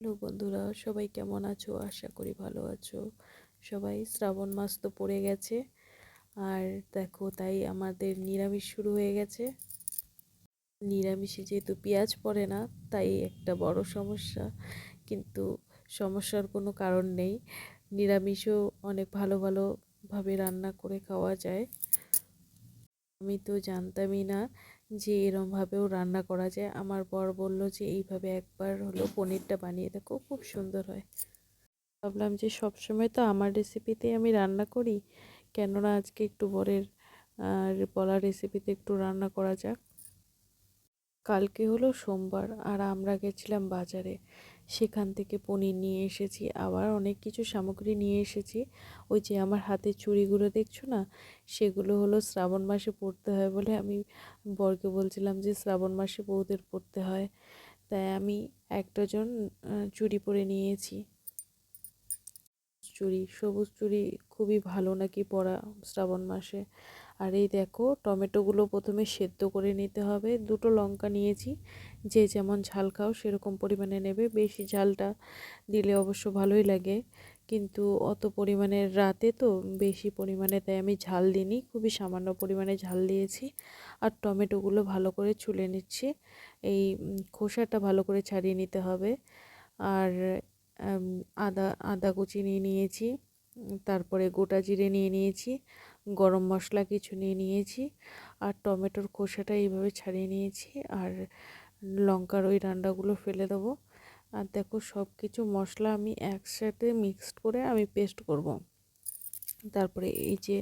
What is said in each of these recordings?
Hello বন্ধুরা, সবাই কেমন আছো? আশা করি ভালো আছো। সবাই শ্রাবণ মাস তো পড়ে গেছে, আর দেখো তাই আমাদের নিরামিষ শুরু হয়ে গেছে। নিরামিষে যেহেতু পেঁয়াজ পড়ে না, তাই একটা বড় সমস্যা, কিন্তু সমস্যার কোনো কারণ নেই। নিরামিষও অনেক ভালো ভালোভাবে রান্না করে খাওয়া যায়। আমি তো জানতামই না যে এরমভাবেও রান্না করা যায়। আমার বর বলল যে, এইভাবে একবার হলো পনিরটা বানিয়ে দেখো, খুব সুন্দর হয়। ভাবলাম যে, সবসময় তো আমার রেসিপিতেই আমি রান্না করি। কেননা আজকে একটু বরের বলা রেসিপিতে একটু রান্না করা যাক। কালকে হলো সোমবার আর আমরা গেছিলাম বাজারে। সেখান থেকে পনির নিয়ে এসেছি, আবার অনেক কিছু সামগ্রী নিয়ে এসেছি। ওই যে আমার হাতে চুড়িগুলো দেখছ না? সেগুলো হলো শ্রাবণ মাসে পরতে হয় বলে আমি বরকে বলছিলাম যে শ্রাবণ মাসে বউদের পরতে হয়। তাই আমি এক ডজন চুড়ি পরে নিয়েছি। চুড়ি, সবুজ চুড়ি খুবই ভালো নাকি পরা শ্রাবণ মাসে? আর এই দেখো, টমেটোগুলো প্রথমে সেদ্ধ করে নিতে হবে। দুটো লঙ্কা নিয়েছি। যে যেমন ঝাল খাও, সেরকম পরিমাণে নেবে। বেশি ঝালটা দিলে অবশ্য ভালোই লাগে। কিন্তু অত পরিমাণে রাতে তো বেশি পরিমাণে তাই আমি ঝাল দিইনি। খুবই সামান্য পরিমাণে ঝাল দিয়েছি। আর টমেটোগুলো ভালো করে ছুলে নিচ্ছি। এই খোসাটা ভালো করে ছাড়িয়ে নিতে হবে। আর আদা আদা কুচি নিয়ে নিয়েছি। তারপরে গোটা জিরে নিয়ে নিয়েছি। গরম মশলা কিছু নিয়ে নিয়েছি। আর টমেটোর খোসাটা এইভাবে ছাড়িয়ে নিয়েছি। আর লঙ্কার ওই ডান্ডাগুলো ফেলে দেবো। আর দেখো সব কিছু মশলা আমি একসাথে মিক্সড করে আমি পেস্ট করব। তারপরে এই যে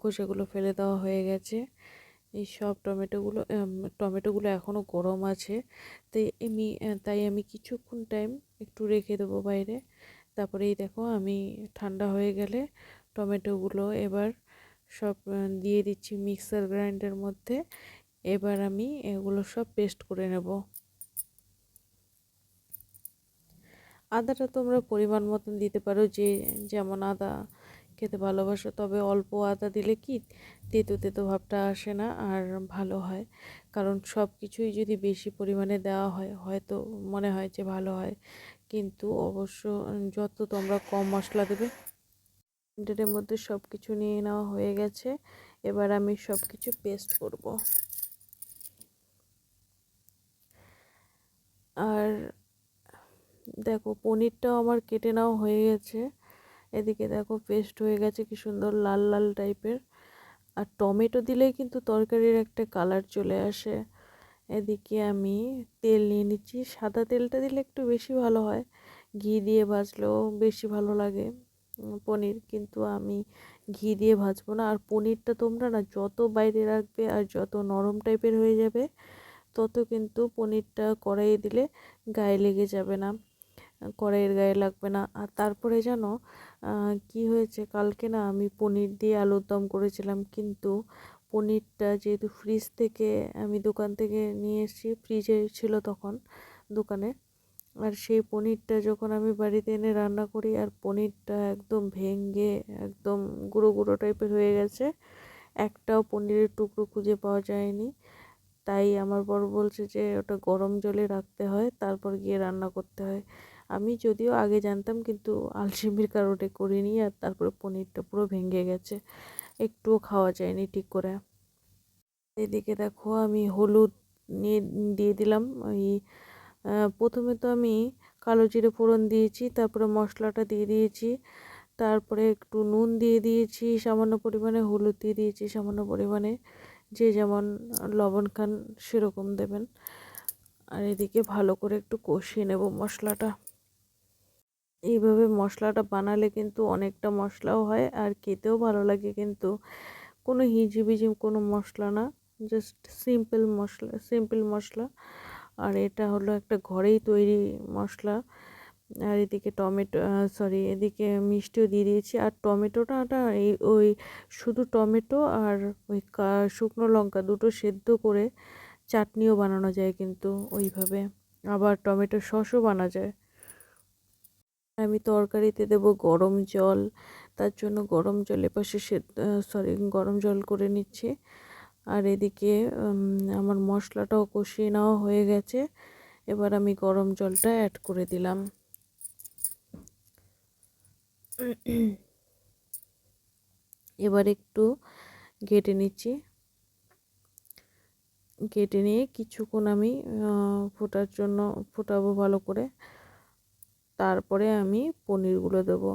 খোসাগুলো ফেলে দেওয়া হয়ে গেছে। এই সব টমেটোগুলো টমেটোগুলো এখনও গরম আছে। তাই আমি তাই আমি কিছুক্ষণ টাইম একটু রেখে দেবো বাইরে। তারপরে এই দেখো আমি ঠান্ডা হয়ে গেলে টমেটোগুলো এবার সব দিয়ে দিচ্ছি মিক্সার গ্রাইন্ডার মধ্যে। এবার আমি এগুলো সব পেস্ট করে নেব। আদাটা তোমরা পরিমাণ মতন দিতে পারো যে, যেমন আদা খেতে ভালোবাসো, তবে অল্প আদা দিলে কি তেতো তেতো ভাবটা আসে না আর ভালো হয়। কারণ সব কিছুই যদি বেশি পরিমাণে দেওয়া হয়, হয়তো মনে হয় যে ভালো হয়। কিন্তু অবশ্য, যত তোমরা কম মশলা দেবে ব্লেন্ডারের মধ্যে সব কিছু নিয়ে নেওয়া হয়ে গেছে। এবার আমি সব কিছু পেস্ট করব। আর দেখো, পনিরটাও আমার কেটে নেওয়া হয়ে গেছে। এদিকে দেখো পেস্ট হয়ে গেছে, কি সুন্দর লাল লাল টাইপের আর টমেটো দিলেই কিন্তু তরকারির একটা কালার চলে আসে। এদিকে আমি তেল নিয়ে নিচ্ছি। সাদা তেলটা দিলে একটু বেশি ভালো হয়। ঘি দিয়ে ভাজলেও বেশি ভালো লাগে। পনির কিন্তু আমি ঘি দিয়ে ভাজবো না। আর পনিরটা তোমরা না যত বাইরে রাখবে আর যত নরম টাইপের হয়ে যাবে, তত কিন্তু পনিরটা কড়াইয়ে দিলে গায়ে লেগে যাবে না, কড়াইয়ের গায়ে লাগবে না। আর তারপরে জানো কি হয়েছে? কালকে না আমি পনির দিয়ে আলুর দম করেছিলাম, কিন্তু পনিরটা যেহেতু ফ্রিজ থেকে আমি দোকান থেকে নিয়ে এসেছি ফ্রিজে ছিল তখন দোকানে। আর সেই পনিরটা যখন আমি বাড়িতে এনে রান্না করি, আর পনিরটা একদম ভেঙে একদম গুঁড়ো গুঁড়ো টাইপের হয়ে গেছে, একটাও পনিরের টুকরো খুঁজে পাওয়া যায়নি। তাই আমার বড় বলছে যে, ওটা গরম জলে রাখতে হয়, তারপর গিয়ে রান্না করতে হয়। আমি যদিও আগে জানতাম, কিন্তু আলসেমির কারণে করিনি, আর তারপরে পনিরটা পুরো ভেঙে গেছে, একটুও খাওয়া যায়নি ঠিক করে। এদিকে দেখো, আমি হলুদ নিয়ে, দিয়ে দিলাম, ওই প্রথমে তো আমি কালো জিরে ফোড়ন দিয়েছি, তারপরে মশলাটা দিয়ে দিয়েছি, তারপরে একটু নুন দিয়ে দিয়েছি, সামান্য পরিমাণে হলুদ দিয়ে দিয়েছি, সামান্য পরিমাণে যে যেমন লবণ খান সেরকম দেবেন। আর এদিকে ভালো করে একটু কষিয়ে নেব মশলাটা। এইভাবে মশলাটা বানালে কিন্তু অনেকটা মশলাও হয় আর খেতেও ভালো লাগে কিন্তু। কোনো হিজিবিজি কোনো মশলা না জাস্ট সিম্পল মশলা সিম্পল মশলা। আর এটা হলো একটা ঘরেই তৈরি মশলা। আর এদিকে টমেটো সরি এদিকে মিষ্টিও দিয়ে দিয়েছি। আর টমেটোটা এই ওই শুধু টমেটো আর ওই শুকনো লঙ্কা দুটো সেদ্ধ করে চাটনিও বানানো যায় কিন্তু ওইভাবে। আবার টমেটো সসও বানা যায়। আমি তরকারিতে দেব গরম জল, তার জন্য গরম জলে পাশে সেদ্ধ সরি গরম জল করে নিচ্ছি। আর এদিকে আমার মশলাটাও কষিয়ে নেওয়া হয়ে গেছে। এবার আমি গরম জলটা অ্যাড করে দিলাম। এবার একটু ঘেটে নিচ্ছি। কেটে নিয়ে কিছুক্ষণ আমি ফোটার জন্য, ফোটাবো ভালো করে। তারপরে আমি পনিরগুলো দেবো।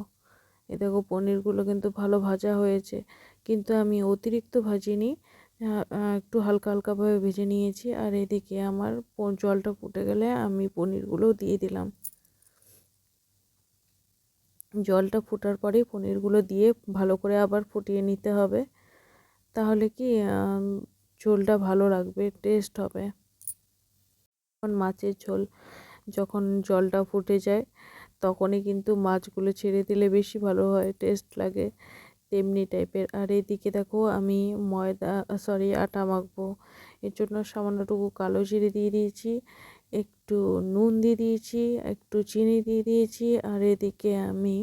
এ দেখো, পনিরগুলো কিন্তু ভালো ভাজা হয়েছে। কিন্তু আমি অতিরিক্ত ভাজিনি। একটু হালকা হালকাভাবে ভেজে নিয়েছি আর এদিকে আমার জলটা ফুটে গেলে আমি পনিরগুলো দিয়ে দিলাম। জলটা ফোটার পরেই পনিরগুলো দিয়ে ভালো করে আবার ফুটিয়ে নিতে হবে। তাহলে কি ঝোলটা ভালো লাগবে, টেস্ট হবে। যখন মাছের ঝোল, যখন জলটা ফুটে যায়, তখনই কিন্তু মাছগুলো ছেড়ে দিলে বেশি ভালো হয়, টেস্ট লাগে। তেমনি টাইপের। আর এদিকে দেখো আমি ময়দা সরি আটা মাখবো। এর জন্য সামান্যটুকু কালো জিরে দিয়ে দিয়েছি, একটু নুন দিয়ে দিয়েছি, একটু চিনি দিয়ে দিয়েছি, আর এদিকে আমি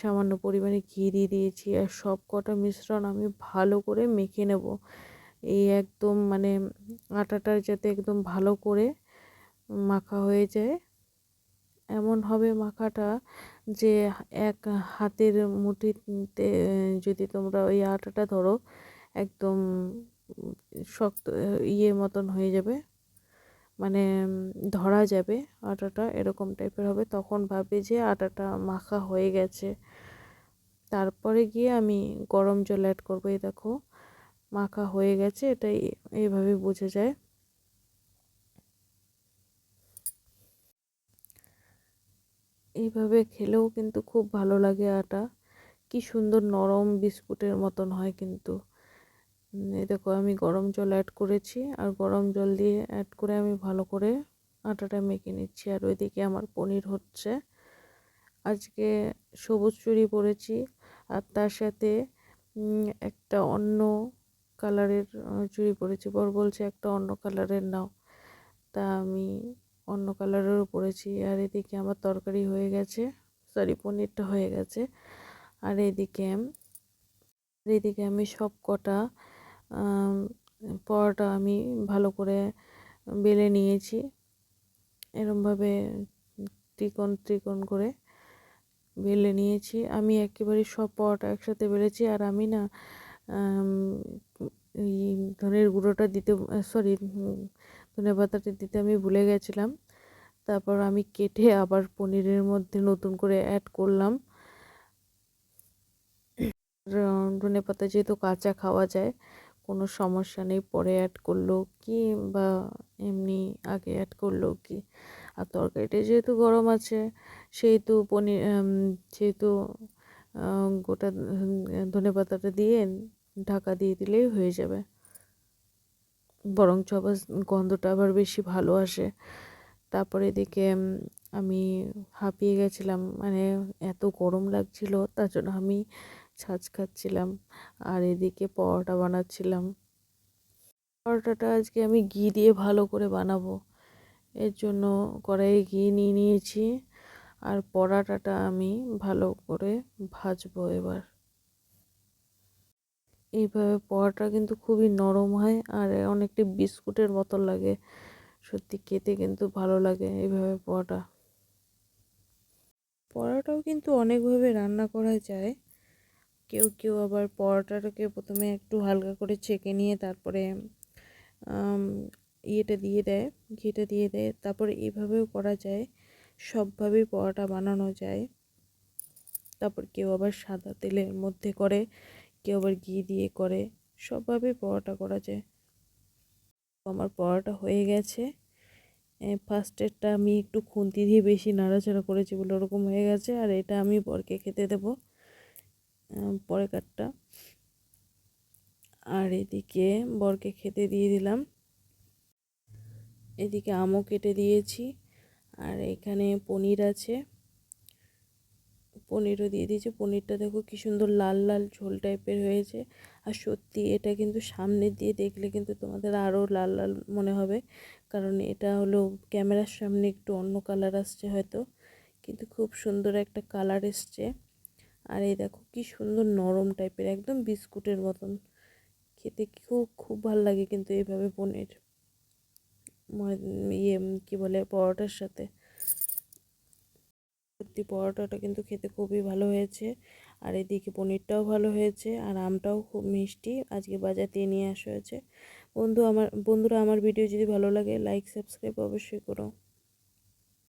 সামান্য পরিমাণে ঘি দিয়ে দিয়েছি। আর সব কটা মিশ্রণ আমি ভালো করে মেখে নেব। এই একদম মানে আটাটার যাতে একদম ভালো করে মাখা হয়ে যায়। এমন হবে মাখাটা যে এক হাতের মুঠিতে, যদি তোমরা ওই আটাটা ধরো, একদম শক্ত ইয়ে মতন হয়ে যাবে মানে ধরা যাবে আটাটা, এরকম টাইপের হবে, তখন ভাবে যে আটাটা মাখা হয়ে গেছে। তারপরে গিয়ে আমি গরম জল অ্যাড করব, এই দেখো, মাখা হয়ে গেছে, এটাই এইভাবে বোঝা যায়। এইভাবে খেলেও কিন্তু খুব ভালো লাগে আটা। কি সুন্দর নরম বিস্কুটের মতন হয় কিন্তু। এই দেখো আমি গরম জল অ্যাড করেছি আর গরম জল দিয়ে অ্যাড করে আমি ভালো করে আটাটা মেখে নিচ্ছি। আর ওইদিকে আমার পনির হচ্ছে। আজকে সবুজ চুড়ি পরেছি আর তার সাথে একটা অন্য কালারের চুড়ি পরেছি বর বলছে একটা অন্য কালারের নাও। তা আমি অন্য কালারেরও পরেছি। আর এদিকে আমার তরকারি হয়ে গেছে। সরি পনিরটা হয়ে গেছে। আর এদিকে এদিকে আমি সব কটা পরোটা আমি ভালো করে বেলে নিয়েছি। এরমভাবে ত্রিকোণ ত্রিকোণ করে বেলে নিয়েছি। আমি একেবারে সব পরোটা একসাথে বেলেছি। আর আমি না ধনের গুঁড়োটা দিতে সরি ধনে পাতাটা দিতে আমি ভুলে গেছিলাম। তারপর আমি কেটে আবার পনিরের মধ্যে নতুন করে অ্যাড করলাম। ধনে পাতা যেহেতু কাঁচা খাওয়া যায়, কোনো সমস্যা নেই, পরে অ্যাড করল কি বা এমনি আগে অ্যাড করল কি। আর তরকারিটা যেহেতু গরম আছে, সেহেতু পনির যেহেতু গোটা ধনে পাতাটা দিয়ে ঢাকা দিয়ে দিলেই হয়ে যাবে। বরঞ্চ আবার গন্ধটা আবার বেশি ভালো আসে। তারপরে এদিকে আমি হাঁপিয়ে গেছিলাম মানে এত গরম লাগছিল, তার জন্য আমি ছাঁচ খাচ্ছিলাম আর এদিকে পরোটা বানাচ্ছিলাম। পরোটাটা আজকে আমি ঘি দিয়ে ভালো করে বানাবো। এর জন্য কড়াইয়ে ঘি নিয়ে নিয়েছি আর পরাটাটা আমি ভালো করে ভাজবো এবার। এইভাবে পরোটা কিন্তু খুবই নরম হয় আর অনেকটা বিস্কুটের মতো লাগে। সত্যি খেতে কিন্তু ভালো লাগে এইভাবে পরোটা পরোটাও কিন্তু অনেকভাবে রান্না করা যায়। কেউ কেউ আবার পরোটাটাকে প্রথমে একটু হালকা করে ছেঁকে নিয়ে তারপরে ইয়েটা দিয়ে দেয়, ঘিটা দিয়ে দেয়, তারপরে এইভাবেও করা যায়। সবভাবেই পরোটা বানানো যায়। তারপর কেউ আবার সাদা তেলের মধ্যে করে কেউ আবার ঘি দিয়ে করে? সবভাবে পরোটা করা যায়। আমার পরোটা হয়ে গেছে। ফার্স্টেরটা আমি একটু খুন্তি দিয়ে বেশি নাড়াচাড়া করেছি বলে ওরকম হয়ে গেছে, আর এটা আমি বরকে খেতে দেব পরে কাটটা আর এদিকে বরকে খেতে দিয়ে দিলাম। এদিকে আমও কেটে দিয়েছি। আর এখানে পনির আছে। পনিরও দিয়ে দিয়েছি। পনিরটা দেখো কি সুন্দর লাল লাল ঝোল টাইপের হয়েছে। আর সত্যি এটা কিন্তু সামনে দিয়ে দেখলে কিন্তু তোমাদের আরও লাল লাল মনে হবে। কারণ এটা হলো ক্যামেরার সামনে একটু অন্য কালার আসছে হয়তো। কিন্তু খুব সুন্দর একটা কালার এসছে। আর এই দেখো কি সুন্দর নরম টাইপের, একদম বিস্কুটের মতন। খেতে খুব খুব ভালো লাগে কিন্তু এইভাবে পনির। ইয়ে কী বলে, পরোটার সাথে। সত্যি পরোটাটা কিন্তু খেতে খুবই ভালো হয়েছে। আর এদিকে পনিরটাও ভালো হয়েছে আর আমটাও খুব মিষ্টি। আজকে বাজার দিয়ে নিয়ে আসা হয়েছে। বন্ধু, আমার, বন্ধুরা, আমার ভিডিও যদি ভালো লাগে লাইক সাবস্ক্রাইব অবশ্যই করো।